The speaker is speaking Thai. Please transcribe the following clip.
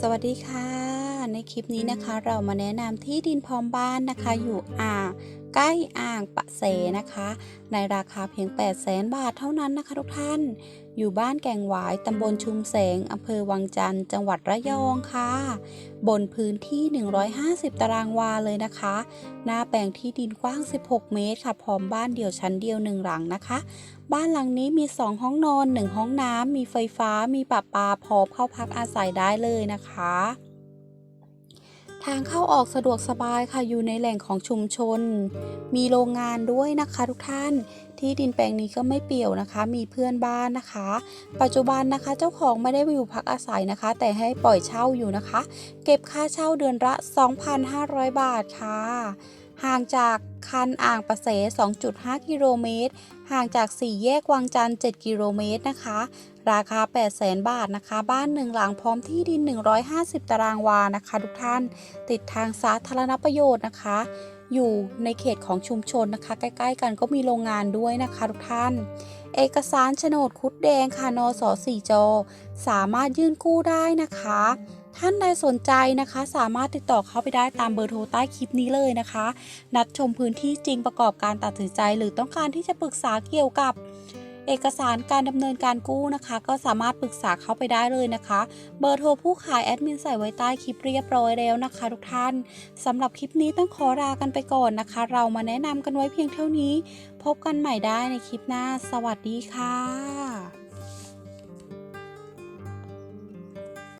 สวัสดีค่ะ ในคลิปนี้นะคะ เรามาแนะนำที่ดินพร้อมบ้านนะคะ อยู่อ่างใกล้อ่างปะเสนะคะ ในราคาเพียง 8 0 0แสนบาทเท่านั้นนะคะทุกท่าน อยู่บ้านแก่งหวายตำบลชุมแสงอำเภอวังจันทร์จังหวัดระยองค่ะ บนพื้นที่ 150 ตารางวาเลยนะคะ หน้าแปลงที่ดินกว้าง 16 เมตรค่ะ พร้อมบ้านเดี่ยวชั้นเดียวหนึ่งหลังนะคะ บ้านหลังนี้มี 2 ห้องนอน 1 ห้องน้ำมีไฟฟ้า มีประปาพร้อมเข้าพักอาศัยได้เลยนะคะางเข้าออกสะดวกสบายค่ะอยู่ในแหล่งของชุมชน มีโรงงานด้วยนะคะทุกท่าน ที่ดินแปลงนี้ก็ไม่เปี่ยวนะคะ มีเพื่อนบ้านนะคะ ปัจจุบันนะคะเจ้าของไม่ได้อยู่พักอาศัยนะคะ แต่ให้ปล่อยเช่าอยู่นะคะ เก็บค่าเช่าเดือนละ 2,500 บาทค่ะ ห่างจากคันอ่างประเส 2.5 กิโลเมตร ห่างจากสี่แยกวังจันทร์ 7 กิโลเมตรนะคะ ราคา 800,000บาทนะคะ บ้านหนึ่งหลังพร้อมที่ดิน 150 ตารางวานะคะ ทุกท่าน ติดทางสาธารณประโยชน์นะคะ อยู่ในเขตของชุมชนนะคะ ใกล้ ๆ กันก็มีโรงงานด้วยนะคะทุกท่านเอกสารโฉนดคุดแดงค่ะนสสี่จอ สามารถยื่นกู้ได้นะคะ ท่านใดสนใจนะคะ สามารถติดต่อเข้าไปได้ตามเบอร์โทรใต้คลิปนี้เลยนะคะ นัดชมพื้นที่จริงประกอบการตัดสินใจ หรือต้องการที่จะปรึกษาเกี่ยวกับเอกสารการดำเนินการกู้นะคะ ก็สามารถปรึกษาเข้าไปได้เลยนะคะ เบอร์โทรผู้ขายแอดมินใส่ไว้ใต้คลิปเรียบร้อยแล้วนะคะ ทุกท่านสำหรับคลิปนี้ต้องขอลากันไปก่อนนะคะ เรามาแนะนำกันไว้เพียงเท่านี้ พบกันใหม่ได้ในคลิปหน้า สวัสดีค่ะ